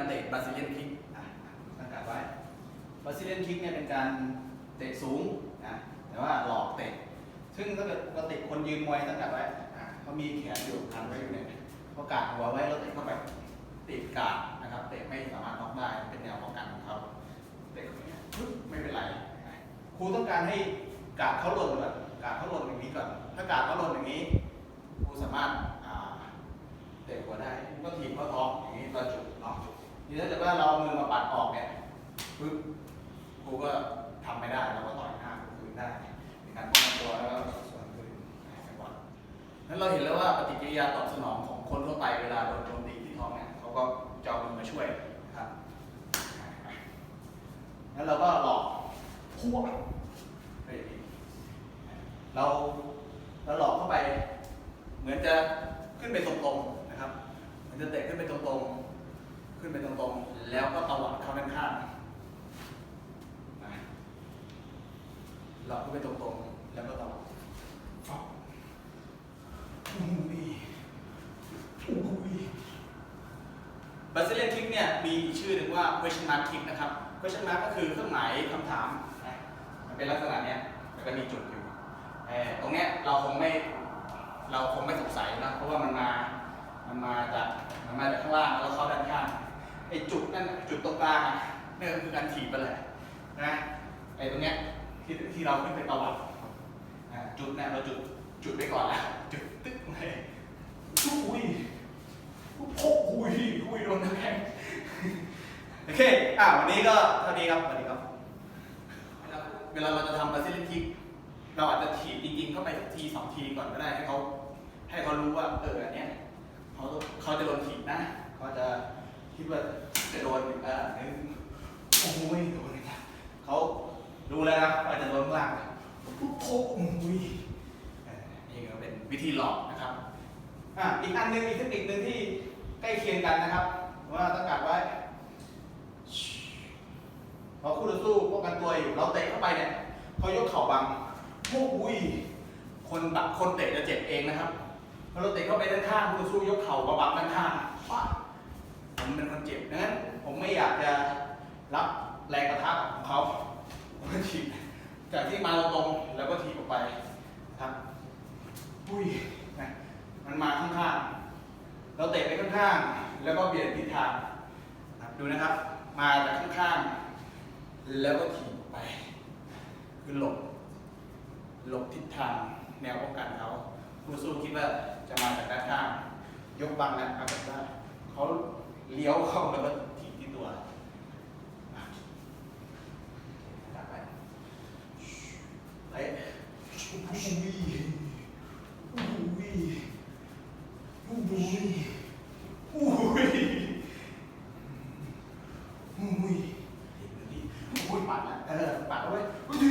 การเตะบาซิเลียนคิกอะตั้งการไว้บาซิเลียนคิกเนี่ยเป็นการเตะสูงนะแต่ว่าหลอกเตะ ซึ่งถ้าเกิดปกติคนยืนมวยตั้งการไว้อะเขามีแขนอยู่พันไว้อยู่เนี่ยเขากาดหัวไว้แล้วเตะเข้าไปติดกาดนะครับเตะไม่สามารถน็อกได้เป็นแนวป้องกันของเขาเตะเข้าไปเนี่ยปึ๊บไม่เป็นไรครูต้องการให้กาดเขาหล่นก่อนกาดเขาหล่นอย่างนี้ก่อน ถ้ากาดเขาหล่นอย่างนี้ครูสามารถเตะหัวได้ก็ถีบเขาท้องอย่างนี้ก็จุดเนาะที นี้ถ้าเกิดว่าเราเอามือมาปัดออกเนี่ยปึ๊บครูก็ทำไม่ได้เราก็ต่อยหน้าคืนได้ในการป้องกันตัวแล้วก็ส่วนคืนจังหวะนั้นเราเห็นแล้วว่าปฏิกิริยาตอบสนองของคนทั่วไปเวลาโดนโจมตีที่ท้องเนี่ยเขาก็จะเอามือมาช่วยนะครับแล้วเราก็หลอกพวกเราเราหลอกเข้าไป เหมือนจะขึ้นไปตรงๆนะครับ เหมือนจะเตะขึ้นไปตรงๆขึ้นไปตรงๆ แล้วก็ตวัดเข้าด้านข้างนะเราขึ้นไปตรงๆ แล้วก็ตวัดฟับอุ้ยอุ้ยบาซิเลียนคิกเนี่ยมีอีกชื่อหนึ่งว่า question mark kick นะครับ question mark ก็คือเครื่องหมายคำถามนะมันเป็นลักษณะเนี้ยแล้วก็มีจุดอยู่ตรงเนี้ยเราคงไม่เราคงไม่สงสัยนะเพราะว่ามันมามัน นี่นก็คือการถีบไปแหละนะไอ้ตรงเนี้ยที่ที่เราขึ้นไปประวัติจุดเนี่ยเราจุดจุดไปก่อนแล้วจุดตึ๊กเลยอุ้ยโอ้โหอุ้ยอุ้ยโดนน้ำแข็งโอเคอ่าวันนี้ก็เท่านี้ครับสวัสดีครับ เวลาเราจะทำบาซิลิทิกเราอาจจะถีบจริงๆเข้าไปทีสองทีก่อนก็ได้ให้เขาให้เขารู้ว่าเอออันเนี้ยเขาเขาจะโดนถีบนะเขาจะคิดว่าจะโดนเออหนึ่ง โอ้โหโดนเลยนะเขารู้แล้วนะว่าจะโดนข้างล่างปุ๊บโอ้โหเออนี่ก็เป็นวิธีหลอกนะครับอะอีกอันหนึงอีกเทคนิคหนึ่งที่ใกล้เคียงกันนะครับ ว่าต้องการไว้พอคู่ต่อสู้ป้องกันตัวอยู่เราเตะเข้าไปเนี่ยเขายกเข่าบังโอ้อุ้ยคนบักคนเตะจะเจ็บเองนะครับพอเราเตะเข้าไปด้านข้างคู่ต่อสู้ยกเข่ามาบังด้านข้างป๊ะผมเป็นคนเจ็บดังนั้นผมไม่อยากจะ รับแรงกระทะของเขาก็ถีบจากที่มาตรงๆแล้วก็ถีบออกไปครับอุ้ยนะมันมาข้างๆ เราเตะไปข้างๆ แล้วก็เปลี่ยนทิศทางนะครับดูนะครับ มาจากข้างๆ แล้วก็ถีบออกไป คือหลบ หลบทิศทางแนวป้องกันเขาผู้สู้คิดว่าจะมาจากด้านข้าง ยกบังนะปรากฏว่าเขาเลี้ยวเข้าแล้วก็ถีบที่ตัวอะจับไปเฮ้ยอุ้ยอุ้ย อุ้ยอุ้ยอุ้ยปัดละเออปัดเอาไว้อุ้ย